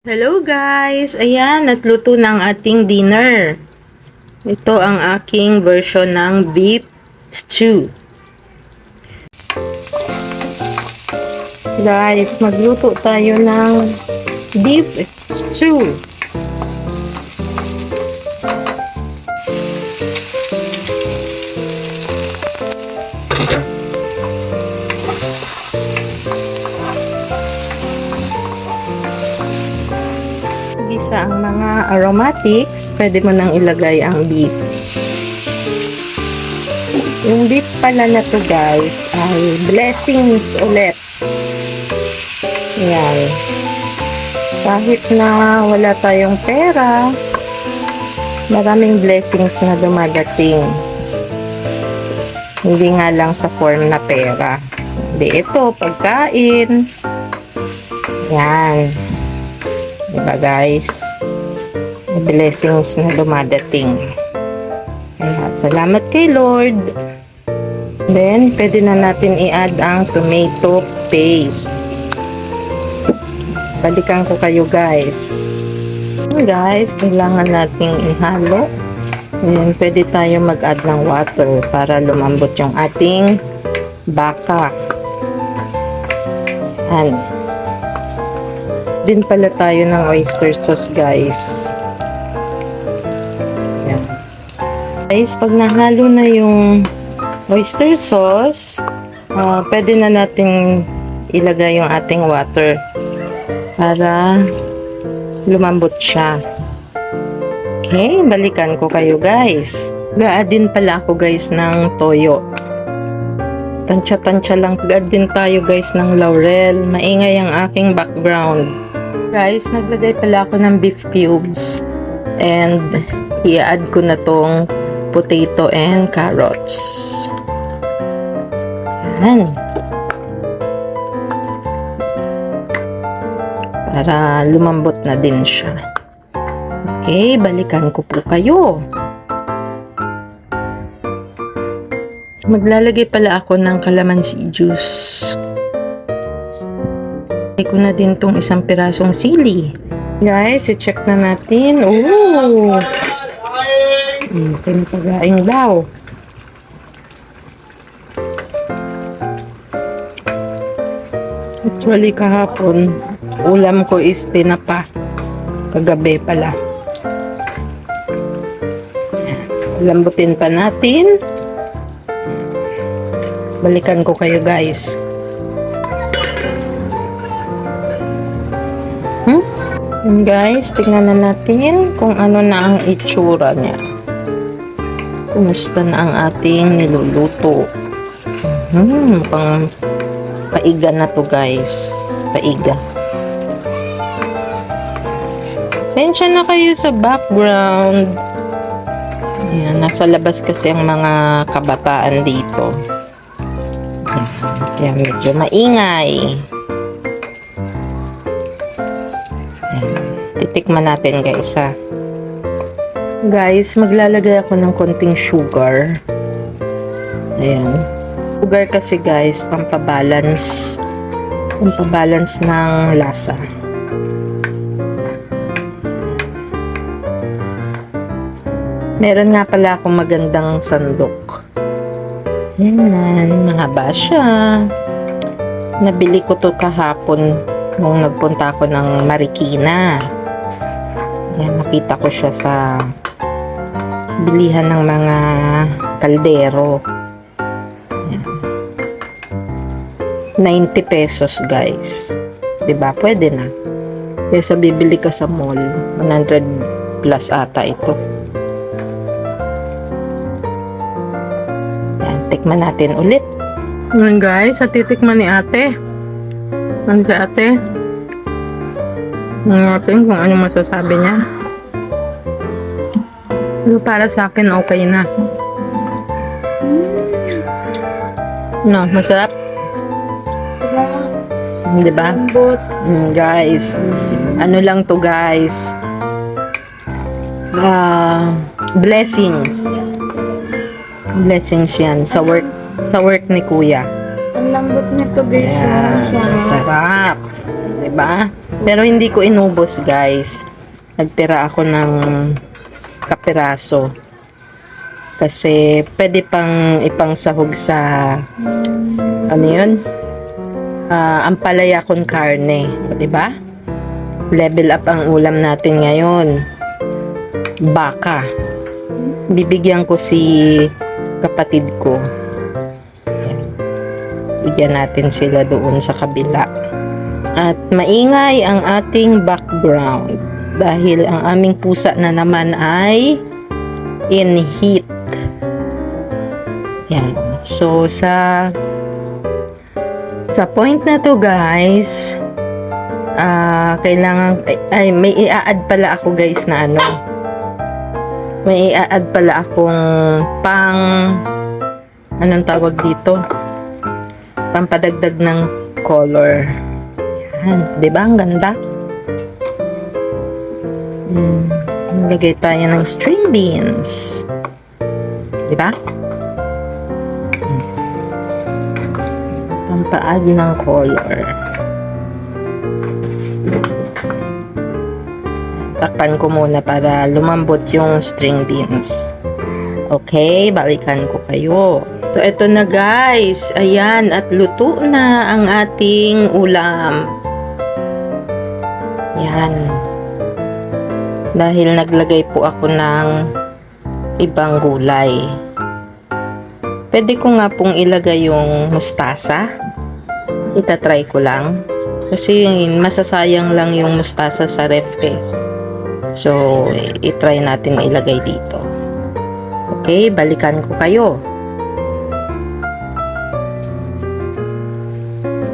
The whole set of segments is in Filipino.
Hello guys! Ayan, natluto na ang ating dinner. Ito ang aking version ng beef stew. Guys, magluto tayo ng beef stew. Gisa ang mga aromatics, pwede mo nang ilagay ang beef. Yung beef pala na to guys ay blessings ulit. Yan. Kahit na wala tayong pera, maraming blessings na dumadating. Hindi nga lang sa form na pera. Hindi ito, pagkain. Yan. Diba guys? May blessings na dumadating. Kaya salamat kay Lord. Then, pwede na natin i-add ang tomato paste. Balikan ko kayo guys. Guys, kailangan nating ihalo. Ayan, pwede tayo mag-add ng water para lumambot yung ating baka. Ayan din pala tayo ng oyster sauce guys. Yan. Guys, pag nahalo na yung oyster sauce, ah, pwede na nating ilagay yung ating water para lumambot siya. Okay, balikan ko kayo guys. Gaad din pala ako guys ng toyo. Tansya-tansya lang. Gaad din tayo guys ng laurel. Maingay ang aking background. Guys, naglagay pala ako ng beef cubes. And, i-add ko na tong potato and carrots. Yan. Para lumambot na din siya. Okay, balikan ko po kayo. Maglalagay pala ako ng calamansi juice. Lagay ko na din tong isang pirasong sili. Guys, i-check na natin. Oh! Hmm, pinapagaing daw. Actually, kahapon, ulam ko is tinapa. Kagabi pala. Lambutin pa natin. Balikan ko kayo guys. Yun, guys, tingnan na natin kung ano na ang itsura niya. Kumusta na ang ating niluluto. Hmm, pang paiga na to guys. Paiga. Sensya na kayo sa background. Ayan, nasa labas kasi ang mga kabataan dito. Kaya medyo maingay. Titikman natin guys ha. Guys, maglalagay ako ng konting sugar. Ayan. Sugar kasi guys, pampabalance. Pampabalance ng lasa. Meron nga pala akong magandang sandok. Yan, mahaba siya. Nabili ko to kahapon nung nagpunta ako ng Marikina. Yan, nakita ko siya sa bilihan ng mga kaldero. Yan. 90 pesos, guys. 'Di ba Pwede na. Kesa bibili ka sa mall, 100 plus ata ito. Yan, tikman natin ulit. Ngayon guys, at titikman ni ate. Ano si ate? Natin kung ano masasabi niya. Pero para sa akin, okay na. No, masarap. Di ba? Mm, guys, ano lang to guys? Ah, blessings. Blessings yan sa work sa work ni kuya. Ang lambot nito guys. Sa sarap. 'Di ba? Pero hindi ko inubos, guys. Nagtira ako ng kapiraso. Kasi pwede pang ipangsahog sa ano yun? Ah, ampalaya con carne. O, diba? Level up ang ulam natin ngayon. Baka. Bibigyan ko si kapatid ko. Bigyan natin sila doon sa kabila. At maingay ang ating background dahil ang aming pusa na naman ay in heat. Yan. So sa sa point na to guys, ah kailangan ay, ay may i-add pala ako guys na ano. May i-add pala akong pang anong tawag dito? Pampadagdag ng color. Yan, 'di ba? Ang ganda. Hmm, Lagay tayo ng string beans. 'Di ba? Hmm. Pampaad ng color. Takpan ko muna para lumambot yung string beans. Okay, balikan ko kayo. So, eto na guys. Ayan, at luto na ang ating ulam. Yan. Dahil naglagay po ako ng ibang gulay. Pwede ko nga pong ilagay yung mustasa. Itatry ko lang. Kasi masasayang lang yung mustasa sa ref eh. So, itry natin ilagay dito. Okay, balikan ko kayo.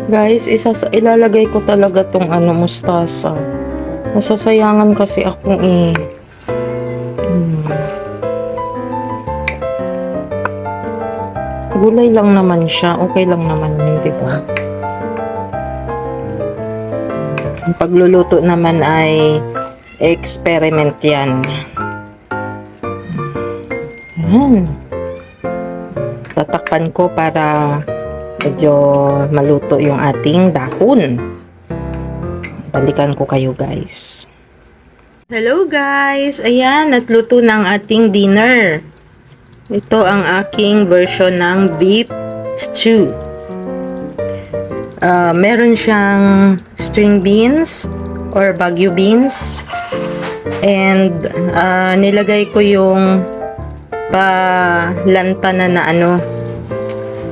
Guys, isa sa ilalagay ko talaga tong ano mustasa. Nasasayangan kasi ako eh. Hmm. Gulay lang naman siya. Okay lang naman yun, di ba? Ang pagluluto naman ay experiment yan. Yan. Tatakpan ko para medyo maluto yung ating dahon. Balikan ko kayo guys. Hello guys! Ayan, at luto ng ating dinner. Ito ang aking version ng beef stew. Ah, meron siyang string beans or bagyo beans. And ah, nilagay ko yung palanta na na ano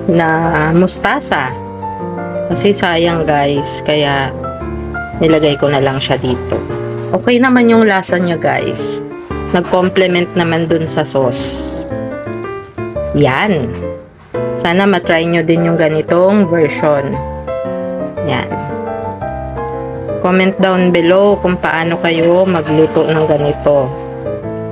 na mustasa. Kasi sayang guys, kaya nilagay ko na lang siya dito. Okay naman yung lasa niya guys. Nag-complement naman dun sa sauce. Yan. Sana matry nyo din yung ganitong version. Yan. Comment down below kung paano kayo magluto ng ganito.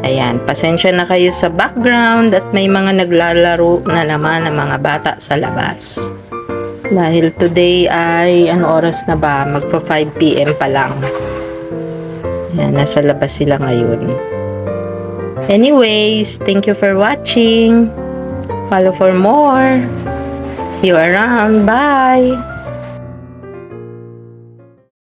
Ayan, pasensya na kayo sa background at may mga naglalaro na naman ng mga bata sa labas. Dahil today ay, ano oras na ba? Magpa 5pm pa lang. Ayan, nasa labas sila ngayon. Anyways, thank you for watching. Follow for more. See you around. Bye!